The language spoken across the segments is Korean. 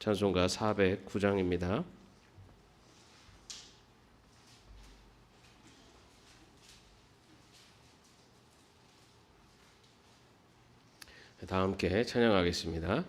찬송가 409장입니다. 다 함께 찬양하겠습니다.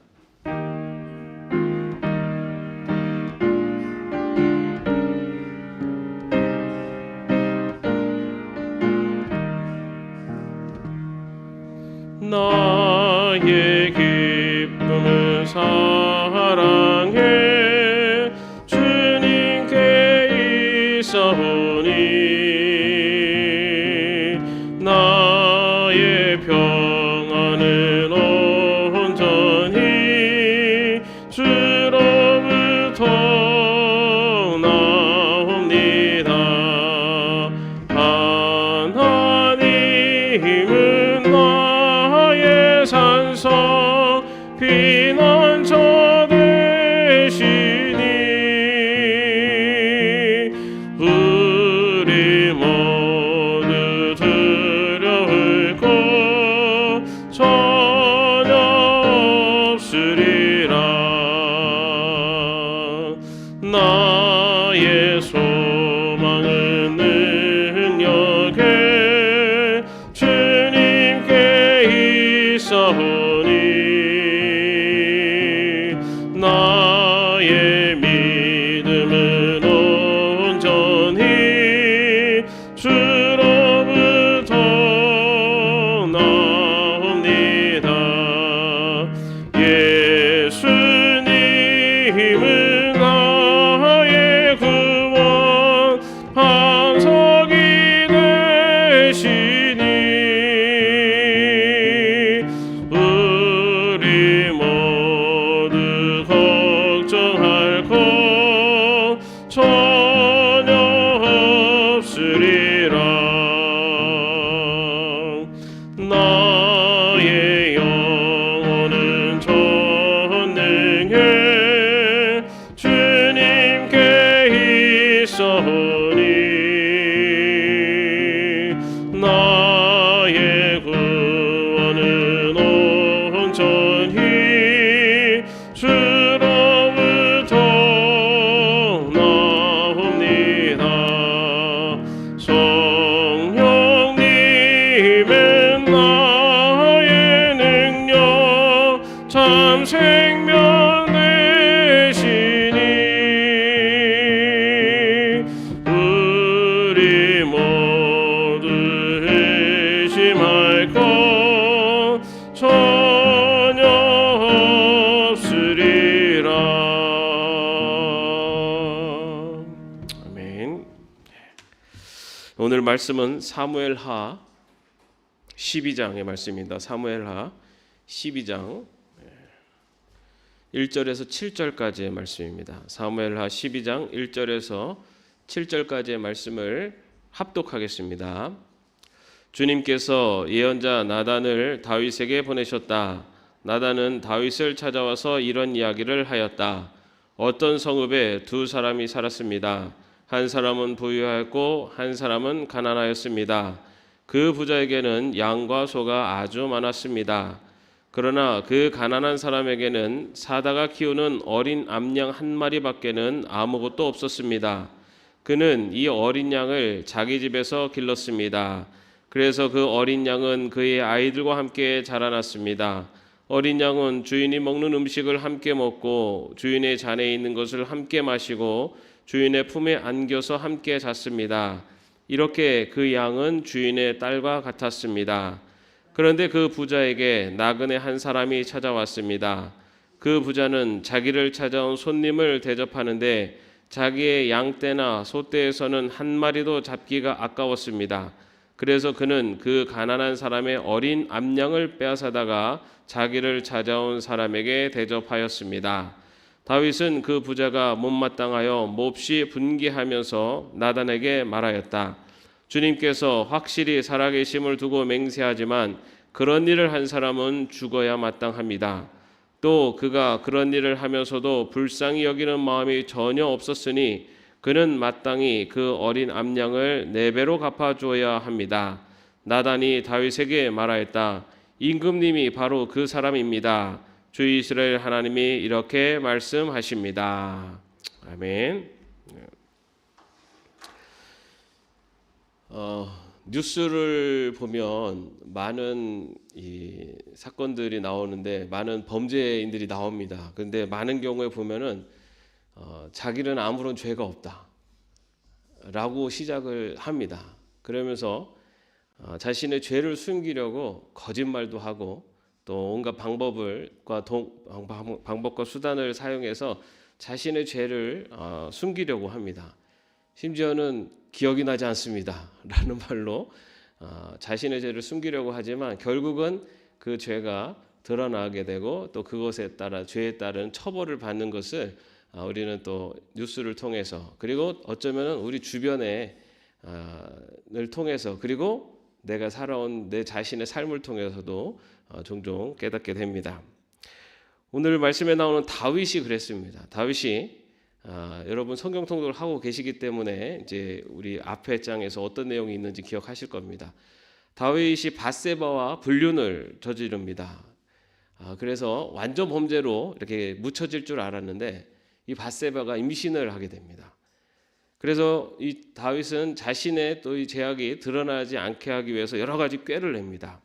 참 생명 되시니 우리 모두 의심할 것 전혀 없으리라. 오늘 말씀은 사무엘하 12장의 말씀입니다. 사무엘하 12장 1절에서 7절까지의 말씀입니다. 사무엘하 12장 1절에서 7절까지의 말씀을 합독하겠습니다. 주님께서 예언자 나단을 다윗에게 보내셨다. 나단은 다윗을 찾아와서 이런 이야기를 하였다. 어떤 성읍에 두 사람이 살았습니다. 한 사람은 부유하였고 한 사람은 가난하였습니다. 그 부자에게는 양과 소가 아주 많았습니다. 그러나 그 가난한 사람에게는 사다가 키우는 어린 암양 한 마리밖에는 아무것도 없었습니다. 그는 이 어린 양을 자기 집에서 길렀습니다. 그래서 그 어린 양은 그의 아이들과 함께 자라났습니다. 어린 양은 주인이 먹는 음식을 함께 먹고 주인의 잔에 있는 것을 함께 마시고 주인의 품에 안겨서 함께 잤습니다. 이렇게 그 양은 주인의 딸과 같았습니다. 그런데 그 부자에게 나그네 한 사람이 찾아왔습니다. 그 부자는 자기를 찾아온 손님을 대접하는데 자기의 양떼나 소떼에서는 한 마리도 잡기가 아까웠습니다. 그래서 그는 그 가난한 사람의 어린 암양을 빼앗아다가 자기를 찾아온 사람에게 대접하였습니다. 다윗은 그 부자가 못마땅하여 몹시 분개하면서 나단에게 말하였다. 주님께서 확실히 살아계심을 두고 맹세하지만 그런 일을 한 사람은 죽어야 마땅합니다. 또 그가 그런 일을 하면서도 불쌍히 여기는 마음이 전혀 없었으니 그는 마땅히 그 어린 암양을 네 배로 갚아줘야 합니다. 나단이 다윗에게 말하였다. 임금님이 바로 그 사람입니다. 주 이스라엘 하나님이 이렇게 말씀하십니다. 아멘. 어, 뉴스를 보면 많은 이 사건들이 나오는데 많은 범죄인들이 나옵니다. 그런데 많은 경우에 보면은 어, 자기는 아무런 죄가 없다 라고 시작을 합니다. 그러면서 어, 자신의 죄를 숨기려고 거짓말도 하고 또 온갖 방법을과 동, 방- 방법과 수단을 사용해서 자신의 죄를 어, 숨기려고 합니다. 심지어는 기억이 나지 않습니다 라는 말로 어, 자신의 죄를 숨기려고 하지만 결국은 그 죄가 드러나게 되고 또 그것에 따라 죄에 따른 처벌을 받는 것을 아, 우리는 또 뉴스를 통해서 그리고 어쩌면은 우리 주변에 아, 를 통해서 그리고 내가 살아온 내 자신의 삶을 통해서도 어, 종종 깨닫게 됩니다. 오늘 말씀에 나오는 다윗이 그랬습니다. 다윗이 아, 여러분 성경 통독을 하고 계시기 때문에 이제 우리 앞에 장에서 어떤 내용이 있는지 기억하실 겁니다. 다윗이 바세바와 불륜을 저지릅니다. 아, 그래서 완전 범죄로 이렇게 묻혀질 줄 알았는데 이 바세바가 임신을 하게 됩니다. 그래서 이 다윗은 자신의 또이 죄악이 드러나지 않게 하기 위해서 여러 가지 꾀를 냅니다.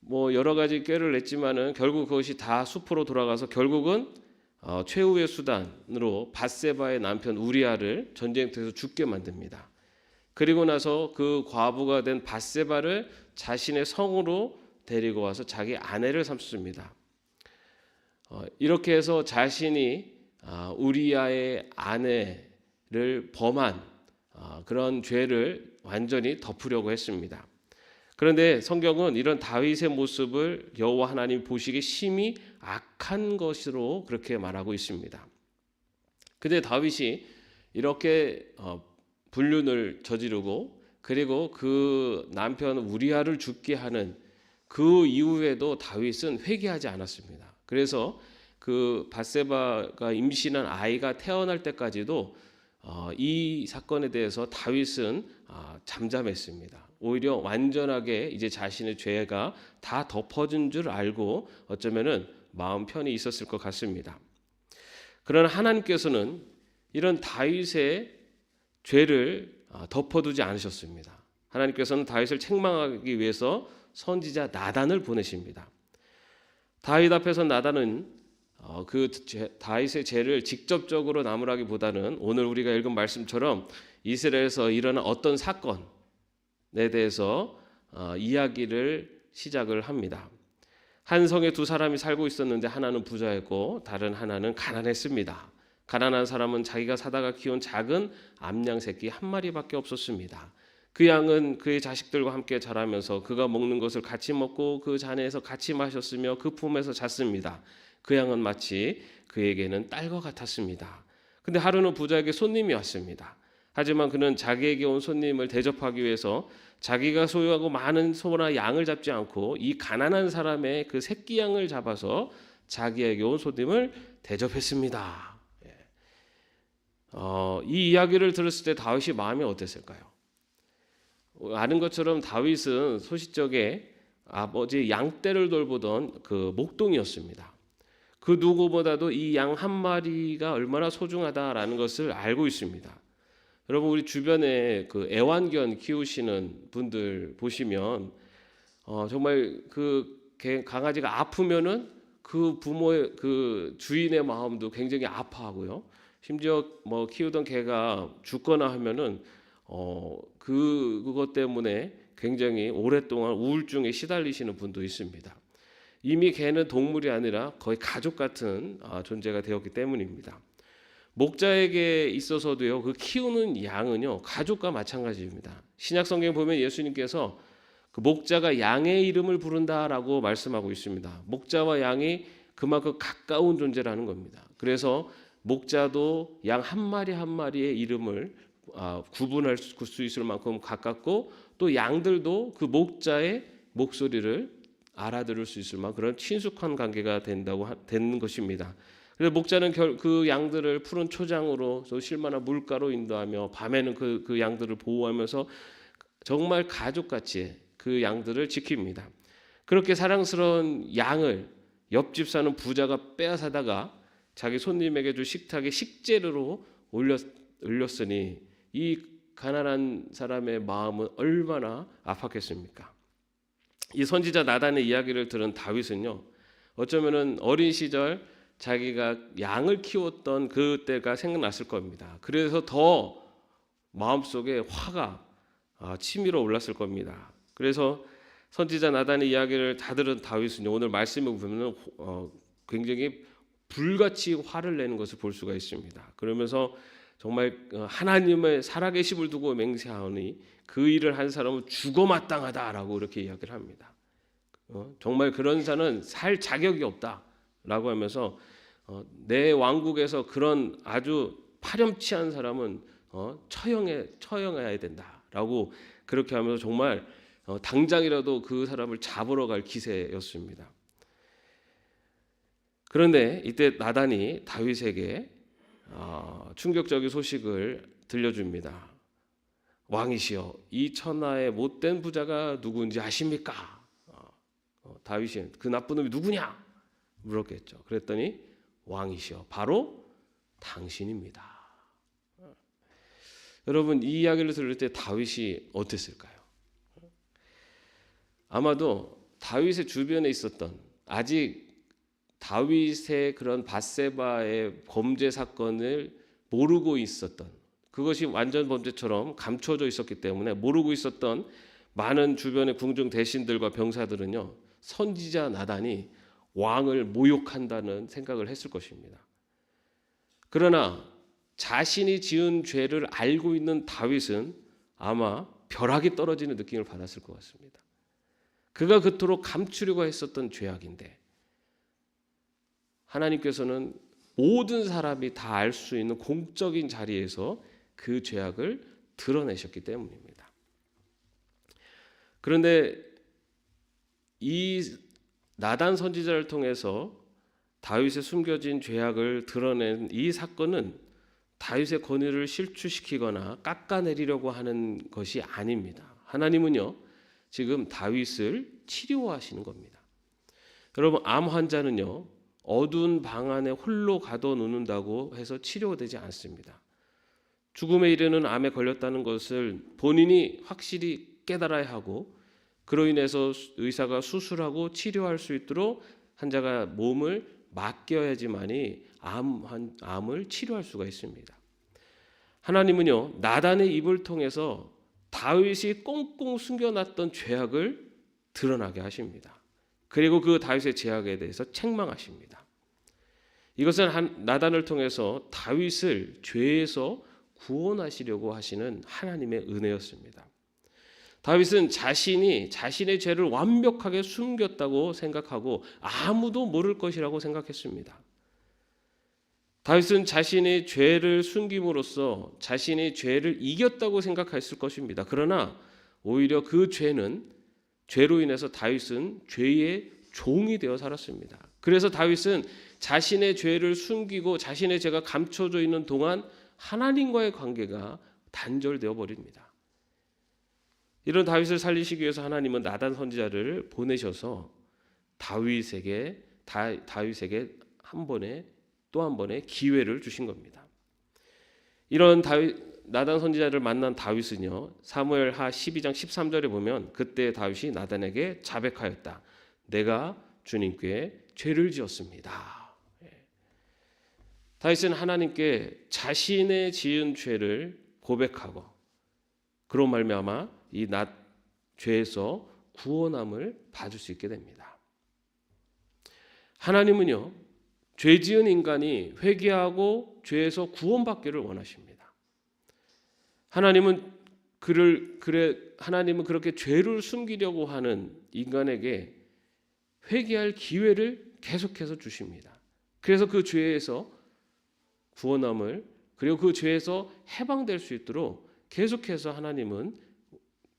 뭐 여러 가지 꾀를 냈지만은 결국 그것이 다 수포로 돌아가서 결국은 어, 최후의 수단으로 바세바의 남편 우리아를 전쟁터에서 죽게 만듭니다. 그리고 나서 그 과부가 된 바세바를 자신의 성으로 데리고 와서 자기 아내를 삼습니다. 어, 이렇게 해서 자신이 아, 우리아의 아내를 범한 아, 그런 죄를 완전히 덮으려고 했습니다. 그런데 성경은 이런 다윗의 모습을 여호와 하나님 보시기에 심히 악한 것으로 그렇게 말하고 있습니다. 근데 다윗이 이렇게 어, 불륜을 저지르고 그리고 그 남편 우리아를 죽게 하는 그 이후에도 다윗은 회개하지 않았습니다. 그래서 그 바세바가 임신한 아이가 태어날 때까지도 어, 이 사건에 대해서 다윗은 아, 잠잠했습니다. 오히려 완전하게 이제 자신의 죄가 다 덮어진 줄 알고 어쩌면은 마음 편히 있었을 것 같습니다. 그러나 하나님께서는 이런 다윗의 죄를 아, 덮어두지 않으셨습니다. 하나님께서는 다윗을 책망하기 위해서 선지자 나단을 보내십니다. 다윗 앞에서 나단은 어, 그 죄- 다윗의 죄를 직접적으로 나무라기보다는 오늘 우리가 읽은 말씀처럼 이스라엘에서 일어난 어떤 사건에 대해서 어, 이야기를 시작을 합니다. 한 성에 두 사람이 살고 있었는데 하나는 부자였고 다른 하나는 가난했습니다. 가난한 사람은 자기가 사다가 키운 작은 암양 새끼 한 마리밖에 없었습니다. 그 양은 그의 자식들과 함께 자라면서 그가 먹는 것을 같이 먹고 그 잔에서 같이 마셨으며 그 품에서 잤습니다. 그 양은 마치 그에게는 딸과 같았습니다. 근데 하루는 부자에게 손님이 왔습니다. 하지만 그는 자기에게 온 손님을 대접하기 위해서 자기가 소유하고 많은 소나 양을 잡지 않고 이 가난한 사람의 그 새끼 양을 잡아서 자기에게 온 손님을 대접했습니다. 예. 어, 이 이야기를 들었을 때 다윗이 마음이 어땠을까요? 어, 아는 것처럼 다윗은 소시적에 아버지 양떼를 돌보던 그 목동이었습니다. 그 누구보다도 이 양 한 마리가 얼마나 소중하다라는 것을 알고 있습니다. 여러분 우리 주변에 그 애완견 키우시는 분들 보시면 어, 정말 그 개- 강아지가 아프면은 그 부모의 그 주인의 마음도 굉장히 아파하고요. 심지어 뭐 키우던 개가 죽거나 하면은 어 그 그것 때문에 굉장히 오랫동안 우울증에 시달리시는 분도 있습니다. 이미 개는 동물이 아니라 거의 가족 같은 아, 존재가 되었기 때문입니다. 목자에게 있어서도요, 그 키우는 양은요, 가족과 마찬가지입니다. 신약 성경 보면 예수님께서 그 목자가 양의 이름을 부른다라고 말씀하고 있습니다. 목자와 양이 그만큼 가까운 존재라는 겁니다. 그래서 목자도 양 한 마리 한 마리의 이름을 아, 구분할 수 있을 만큼 가깝고 또 양들도 그 목자의 목소리를 알아들을 수 있을 만큼 그런 친숙한 관계가 된다고 되는 것입니다. 그래서 목자는 결, 그 양들을 푸른 초장으로 또 실만한 물가로 인도하며 밤에는 그, 그 양들을 보호하면서 정말 가족같이 그 양들을 지킵니다. 그렇게 사랑스러운 양을 옆집 사는 부자가 빼앗아다가 자기 손님에게 줄 식탁에 식재료로 올렸, 올렸으니 이 가난한 사람의 마음은 얼마나 아팠겠습니까? 이 선지자 나단의 이야기를 들은 다윗은요. 어쩌면은 어린 시절 자기가 양을 키웠던 그때가 생각났을 겁니다. 그래서 더 마음속에 화가 아, 치밀어 올랐을 겁니다. 그래서 선지자 나단의 이야기를 다 들은 다윗은 오늘 말씀을 보면 어, 굉장히 불같이 화를 내는 것을 볼 수가 있습니다. 그러면서 정말 어, 하나님의 살아계심을 두고 맹세하오니 그 일을 한 사람은 죽어 마땅하다라고 이렇게 이야기를 합니다. 어, 정말 그런 자는 살 자격이 없다라고 하면서 어, 내 왕국에서 그런 아주 파렴치한 사람은 어, 처형해 처형해야 된다라고 그렇게 하면서 정말 어, 당장이라도 그 사람을 잡으러 갈 기세였습니다. 그런데 이때 나단이 다윗에게 어, 충격적인 소식을 들려줍니다. 왕이시여, 이 천하의 못된 부자가 누구인지 아십니까? 어, 어, 다윗이 그 나쁜 놈이 누구냐? 물었겠죠. 그랬더니 왕이시여, 바로 당신입니다. 어. 여러분 이 이야기를 들을 때 다윗이 어땠을까요? 아마도 다윗의 주변에 있었던 아직 다윗의 그런 바세바의 범죄 사건을 모르고 있었던 그것이 완전 범죄처럼 감춰져 있었기 때문에 모르고 있었던 많은 주변의 궁중 대신들과 병사들은요 선지자 나단이 왕을 모욕한다는 생각을 했을 것입니다. 그러나 자신이 지은 죄를 알고 있는 다윗은 아마 벼락이 떨어지는 느낌을 받았을 것 같습니다. 그가 그토록 감추려고 했었던 죄악인데 하나님께서는 모든 사람이 다 알 수 있는 공적인 자리에서 그 죄악을 드러내셨기 때문입니다. 그런데 이 나단 선지자를 통해서 다윗의 숨겨진 죄악을 드러낸 이 사건은 다윗의 권위를 실추시키거나 깎아내리려고 하는 것이 아닙니다. 하나님은요 지금 다윗을 치료하시는 겁니다. 여러분 암 환자는요 어두운 방 안에 홀로 가둬 놓는다고 해서 치료되지 않습니다. 죽음에 이르는 암에 걸렸다는 것을 본인이 확실히 깨달아야 하고 그로 인해서 의사가 수술하고 치료할 수 있도록 환자가 몸을 맡겨야지만이 암, 암을 치료할 수가 있습니다. 하나님은요 나단의 입을 통해서 다윗이 꽁꽁 숨겨놨던 죄악을 드러나게 하십니다. 그리고 그 다윗의 죄악에 대해서 책망하십니다. 이것은 한, 나단을 통해서 다윗을 죄에서 구원하시려고 하시는 하나님의 은혜였습니다. 다윗은 자신이 자신의 죄를 완벽하게 숨겼다고 생각하고 아무도 모를 것이라고 생각했습니다. 다윗은 자신의 죄를 숨김으로써 자신의 죄를 이겼다고 생각했을 것입니다. 그러나 오히려 그 죄는 죄로 인해서 다윗은 죄의 종이 되어 살았습니다. 그래서 다윗은 자신의 죄를 숨기고 자신의 죄가 감춰져 있는 동안 하나님과의 관계가 단절되어 버립니다. 이런 다윗을 살리시기 위해서 하나님은 나단 선지자를 보내셔서 다윗에게 다, 다윗에게 한 번에 또 한 번의 기회를 주신 겁니다. 이런 다윗 나단 선지자를 만난 다윗은요. 사무엘하 12장 13절에 보면 그때 다윗이 나단에게 자백하였다. 내가 주님께 죄를 지었습니다. 다윗은 하나님께 자신의 지은 죄를 고백하고 그로 말미암아 이낫 죄에서 구원함을 받을 수 있게 됩니다. 하나님은요 죄 지은 인간이 회개하고 죄에서 구원받기를 원하십니다. 하나님은 그를 그래 하나님은 그렇게 죄를 숨기려고 하는 인간에게 회개할 기회를 계속해서 주십니다. 그래서 그 죄에서 구원함을 그리고 그 죄에서 해방될 수 있도록 계속해서 하나님은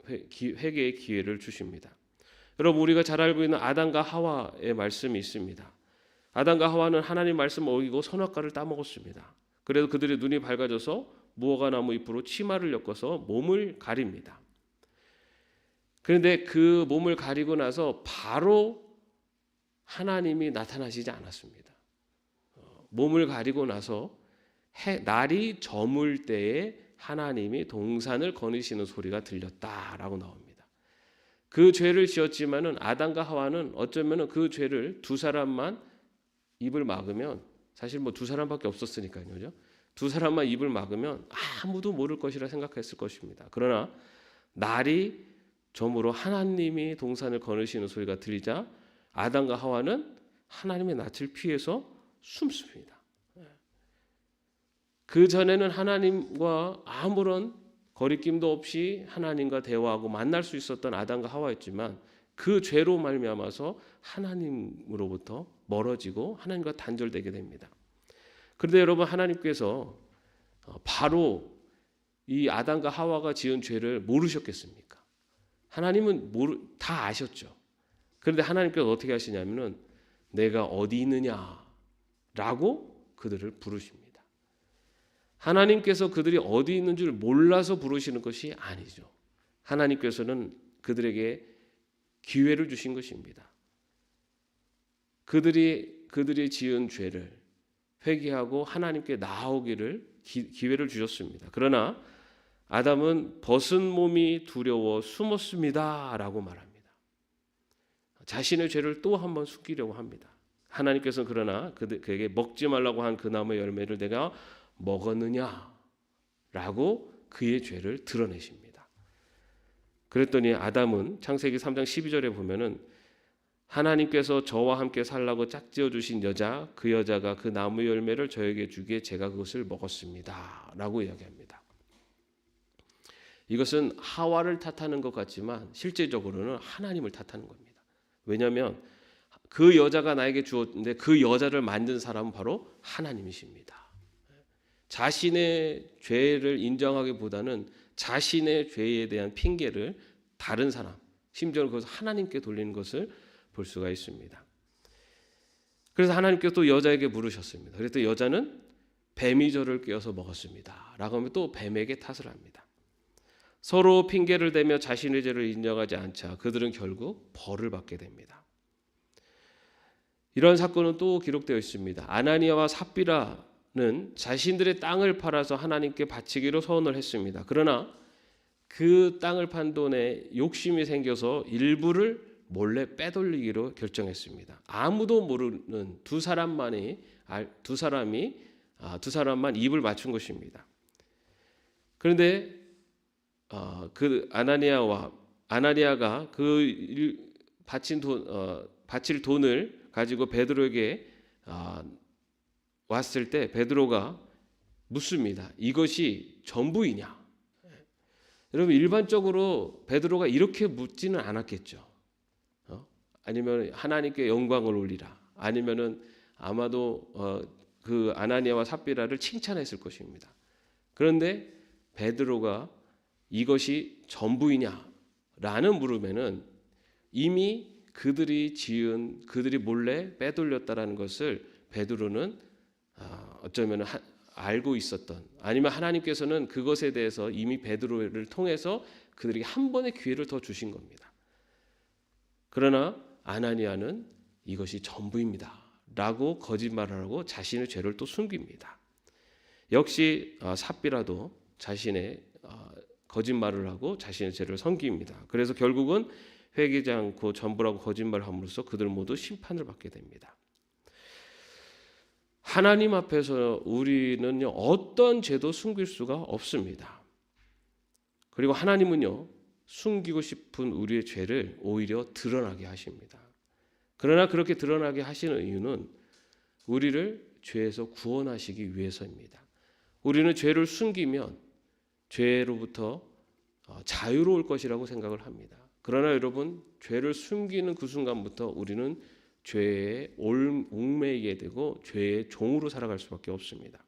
회개의 기회를 주십니다. 여러분 우리가 잘 알고 있는 아담과 하와의 말씀이 있습니다. 아담과 하와는 하나님 말씀 어기고 선악과를 따먹었습니다. 그래서 그들의 눈이 밝아져서 무화과 나무 잎으로 치마를 엮어서 몸을 가립니다. 그런데 그 몸을 가리고 나서 바로 하나님이 나타나시지 않았습니다. 어, 몸을 가리고 나서 해, 날이 저물 때에 하나님이 동산을 거니시는 소리가 들렸다라고 나옵니다. 그 죄를 지었지만은 아담과 하와는 어쩌면은 그 죄를 두 사람만 입을 막으면 사실 뭐 두 사람밖에 없었으니까요. 그죠? 두 사람만 입을 막으면 아무도 모를 것이라 생각했을 것입니다. 그러나 날이 점으로 하나님이 동산을 거느시는 소리가 들리자 아담과 하와는 하나님의 낯을 피해서 숨습니다. 그 전에는 하나님과 아무런 거리낌도 없이 하나님과 대화하고 만날 수 있었던 아담과 하와였지만 그 죄로 말미암아서 하나님으로부터 멀어지고 하나님과 단절되게 됩니다. 그런데 여러분 하나님께서 어, 바로 이 아담과 하와가 지은 죄를 모르셨겠습니까? 하나님은 모르, 다 아셨죠. 그런데 하나님께서 어떻게 하시냐면은 내가 어디 있느냐라고 그들을 부르십니다. 하나님께서 그들이 어디 있는 줄 몰라서 부르시는 것이 아니죠. 하나님께서는 그들에게 기회를 주신 것입니다. 그들이 그들이 지은 죄를 회개하고 하나님께 나오기를 기, 회를 주셨습니다. 그러나 아담은 벗은 몸이 두려워 숨었습니다라고 말합니다. 자신의 죄를 또 한 번 숨기려고 합니다. 하나님께서는 그러나 그에게 먹지 말라고 한 그 나무의 열매를 내가 먹었느냐라고 그의 죄를 드러내십니다. 그랬더니 아담은 창세기 3장 12절에 보면은 하나님께서 저와 함께 살라고 짝지어 주신 여자 그 여자가 그 나무 열매를 저에게 주기에 제가 그것을 먹었습니다라고 이야기합니다. 이것은 하와를 탓하는 것 같지만 실제적으로는 하나님을 탓하는 겁니다. 왜냐하면 그 여자가 나에게 주었는데 그 여자를 만든 사람은 바로 하나님이십니다. 자신의 죄를 인정하기보다는 자신의 죄에 대한 핑계를 다른 사람, 심지어는 그것을 하나님께 돌리는 것을 볼 수가 있습니다. 그래서 하나님께서 또 여자에게 물으셨습니다. 그래서 여자는 뱀이 저를 깨어서 먹었습니다. 라고 하면 또 뱀에게 탓을 합니다. 서로 핑계를 대며 자신의 죄를 인정하지 않자 그들은 결국 벌을 받게 됩니다. 이런 사건은 또 기록되어 있습니다. 아나니아와 삽비라 는 자신들의 땅을 팔아서 하나님께 바치기로 서원을 했습니다. 그러나 그 땅을 판 돈에 욕심이 생겨서 일부를 몰래 빼돌리기로 결정했습니다. 아무도 모르는 두 사람만이 두 사람이 아, 두 사람만 입을 맞춘 것입니다. 그런데 어, 그 아나니아와 아나니아가 그 바친 돈 어, 바칠 돈을 가지고 베드로에게 아, 왔을 때 베드로가 묻습니다. 이것이 전부이냐? 여러분 일반적으로 베드로가 이렇게 묻지는 않았겠죠. 아니면 하나님께 영광을 올리라. 아니면은 아마도 어, 그 아나니아와 삽비라를 칭찬했을 것입니다. 그런데 베드로가 이것이 전부이냐라는 물음에는 이미 그들이 지은 그들이 몰래 빼돌렸다라는 것을 베드로는 어, 어쩌면 하, 알고 있었던 아니면 하나님께서는 그것에 대해서 이미 베드로를 통해서 그들에게 한 번의 기회를 더 주신 겁니다. 그러나 아나니아는 이것이 전부입니다. 라고 거짓말을 하고 자신의 죄를 또 숨깁니다. 역시 어, 삽비라도 자신의 어, 거짓말을 하고 자신의 죄를 섬깁니다. 그래서 결국은 회개지 않고 전부라고 거짓말함으로써 그들 모두 심판을 받게 됩니다. 하나님 앞에서 우리는요 어떤 죄도 숨길 수가 없습니다. 그리고 하나님은요 숨기고 싶은 우리의 죄를 오히려 드러나게 하십니다. 그러나 그렇게 드러나게 하시는 이유는 우리를 죄에서 구원하시기 위해서입니다. 우리는 죄를 숨기면 죄로부터 어, 자유로울 것이라고 생각을 합니다. 그러나 여러분 죄를 숨기는 그 순간부터 우리는 죄에 올- 얽매이게 되고 죄의 종으로 살아갈 수밖에 없습니다.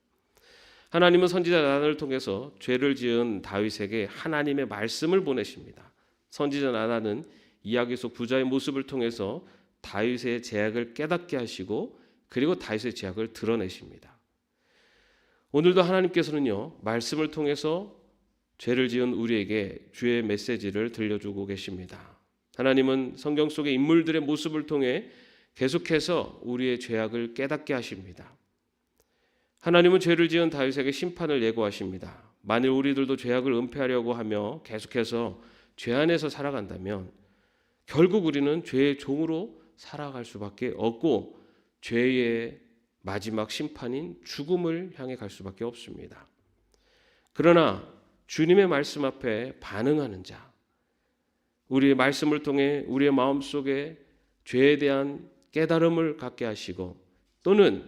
하나님은 선지자 나단을 통해서 죄를 지은 다윗에게 하나님의 말씀을 보내십니다. 선지자 나단은 이야기 속 부자의 모습을 통해서 다윗의 죄악을 깨닫게 하시고 그리고 다윗의 죄악을 드러내십니다. 오늘도 하나님께서는요 말씀을 통해서 죄를 지은 우리에게 주의 메시지를 들려주고 계십니다. 하나님은 성경 속의 인물들의 모습을 통해 계속해서 우리의 죄악을 깨닫게 하십니다. 하나님은 죄를 지은 다윗에게 심판을 예고하십니다. 만일 우리들도 죄악을 은폐하려고 하며 계속해서 죄 안에서 살아간다면 결국 우리는 죄의 종으로 살아갈 수밖에 없고 죄의 마지막 심판인 죽음을 향해 갈 수밖에 없습니다. 그러나 주님의 말씀 앞에 반응하는 자, 우리의 말씀을 통해 우리의 마음 속에 죄에 대한 깨달음을 갖게 하시고 또는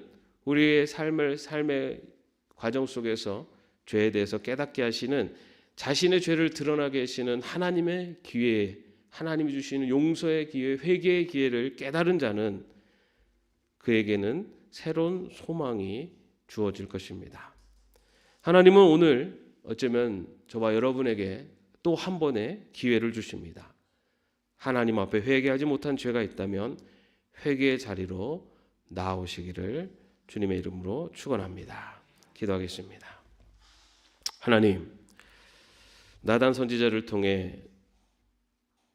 우리의 삶을 삶의 과정 속에서 죄에 대해서 깨닫게 하시는 자신의 죄를 드러나게 하시는 하나님의 기회, 하나님이 주시는 용서의 기회, 회개의 기회를 깨달은 자는 그에게는 새로운 소망이 주어질 것입니다. 하나님은 오늘 어쩌면 저와 여러분에게 또 한 번의 기회를 주십니다. 하나님 앞에 회개하지 못한 죄가 있다면 회개의 자리로 나오시기를 주님의 이름으로 축원합니다. 기도하겠습니다. 하나님, 나단 선지자를 통해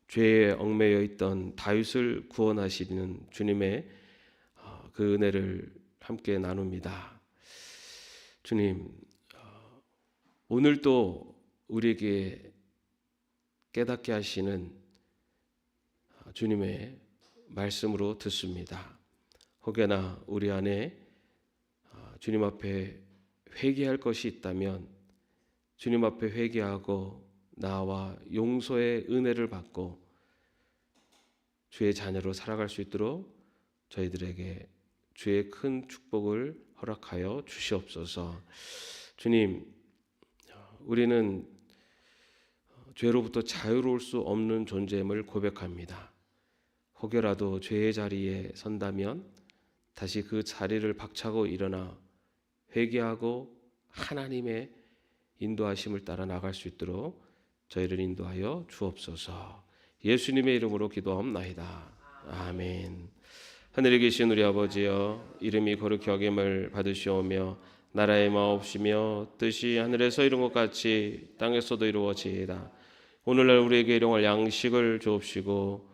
죄에 얽매여 있던 다윗을 구원하시는 주님의 어, 그 은혜를 함께 나눕니다. 주님, 어, 오늘도 우리에게 깨닫게 하시는 어, 주님의 말씀으로 듣습니다. 혹여나 우리 안에 어, 주님 앞에 회개할 것이 있다면 주님 앞에 회개하고 나와 용서의 은혜를 받고 주의 자녀로 살아갈 수 있도록 저희들에게 주의 큰 축복을 허락하여 주시옵소서. 주님, 우리는 죄로부터 자유로울 수 없는 존재임을 고백합니다. 혹여라도 죄의 자리에 선다면 다시 그 자리를 박차고 일어나 회개하고 하나님의 인도하심을 따라 나갈 수 있도록 저희를 인도하여 주옵소서. 예수님의 이름으로 기도하옵나이다. 아멘. 하늘에 계신 우리 아버지여 이름이 거룩히 여김을 받으시오며 나라의 마옵시며 뜻이 하늘에서 이룬 것 같이 땅에서도 이루어지이다. 오늘날 우리에게 일용할 양식을 주옵시고